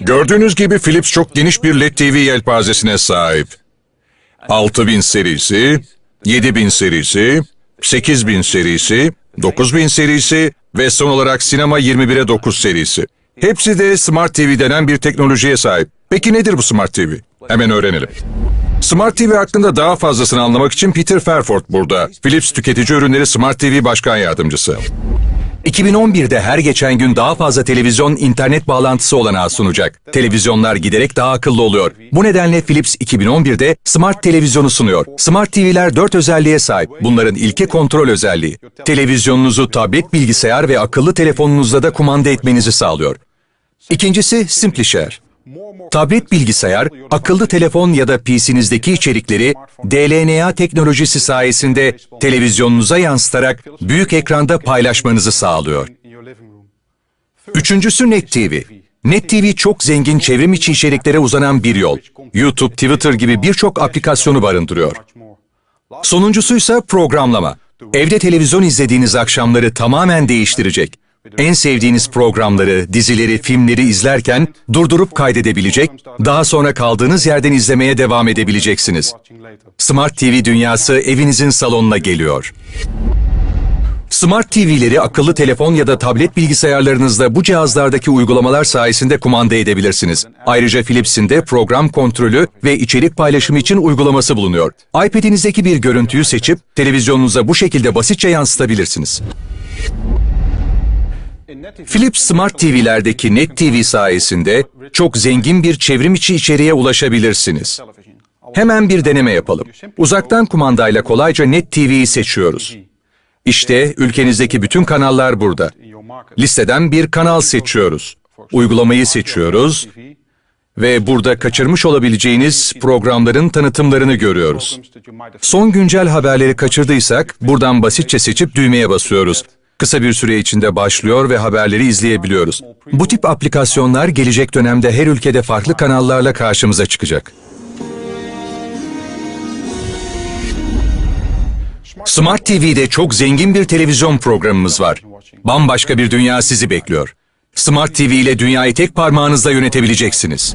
Gördüğünüz gibi Philips çok geniş bir LED TV yelpazesine sahip. 6000 serisi, 7000 serisi, 8000 serisi, 9000 serisi ve son olarak Sinema 21'e 9 serisi. Hepsi de Smart TV denen bir teknolojiye sahip. Peki nedir bu Smart TV? Hemen öğrenelim. Smart TV hakkında daha fazlasını anlamak için Peter Fairford burada. Philips Tüketici Ürünleri Smart TV Başkan Yardımcısı. 2011'de her geçen gün daha fazla televizyon internet bağlantısı olanağı sunacak. Televizyonlar giderek daha akıllı oluyor. Bu nedenle Philips 2011'de Smart Televizyonu sunuyor. Smart TV'ler 4 özelliğe sahip. Bunların ilki kontrol özelliği. Televizyonunuzu tablet bilgisayar ve akıllı telefonunuzla da kumanda etmenizi sağlıyor. İkincisi SimpliShare. Tablet bilgisayar, akıllı telefon ya da PC'nizdeki içerikleri DLNA teknolojisi sayesinde televizyonunuza yansıtarak büyük ekranda paylaşmanızı sağlıyor. Üçüncüsü Net TV. Net TV çok zengin çevrim içi içeriklere uzanan bir yol. YouTube, Twitter gibi birçok aplikasyonu barındırıyor. Sonuncusu ise programlama. Evde televizyon izlediğiniz akşamları tamamen değiştirecek. En sevdiğiniz programları, dizileri, filmleri izlerken durdurup kaydedebilecek, daha sonra kaldığınız yerden izlemeye devam edebileceksiniz. Smart TV dünyası evinizin salonuna geliyor. Smart TV'leri akıllı telefon ya da tablet bilgisayarlarınızda bu cihazlardaki uygulamalar sayesinde kumanda edebilirsiniz. Ayrıca Philips'in de program kontrolü ve içerik paylaşımı için uygulaması bulunuyor. iPad'inizdeki bir görüntüyü seçip televizyonunuza bu şekilde basitçe yansıtabilirsiniz. Philips Smart TV'lerdeki Net TV sayesinde çok zengin bir çevrim içi içeriğe ulaşabilirsiniz. Hemen bir deneme yapalım. Uzaktan kumandayla kolayca Net TV'yi seçiyoruz. İşte ülkenizdeki bütün kanallar burada. Listeden bir kanal seçiyoruz. Uygulamayı seçiyoruz ve burada kaçırmış olabileceğiniz programların tanıtımlarını görüyoruz. Son güncel haberleri kaçırdıysak buradan basitçe seçip düğmeye basıyoruz. Kısa bir süre içinde başlıyor ve haberleri izleyebiliyoruz. Bu tip aplikasyonlar gelecek dönemde her ülkede farklı kanallarla karşımıza çıkacak. Smart TV'de çok zengin bir televizyon programımız var. Bambaşka bir dünya sizi bekliyor. Smart TV ile dünyayı tek parmağınızla yönetebileceksiniz.